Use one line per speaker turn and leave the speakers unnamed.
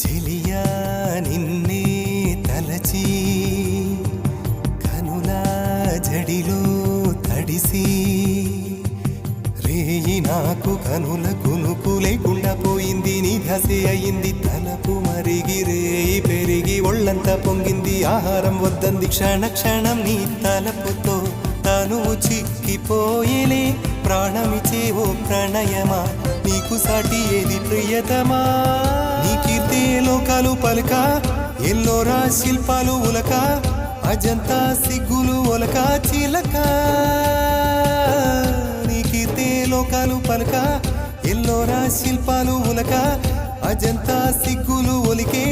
చెలియా నిన్నే తలచి కనులా జడిలో తడిసి రేయి నాకు కనుల కునుకు లేకుండా పోయింది నీ ధ్యాసే అయింది తలపు మరిగి రేయి పెరిగి ఒళ్ళంతా పొంగింది ఆహారం వద్దంది క్షణ క్షణం నీ తలపుతో తను చిక్కిపోయేలే ప్రాణమిచే ఓ ప్రణయమా నీకు సాటి ఏది ప్రియతమా? పలక పలుక ఎల్లోరా శిల్పాలు ఉలక అజంతా సిగ్గులు ఒలక చిలక. నీకితే లోకాలు పలక ఎల్లోరా శిల్పాలు ఉలక అజంతా సిగ్గులు ఒలికే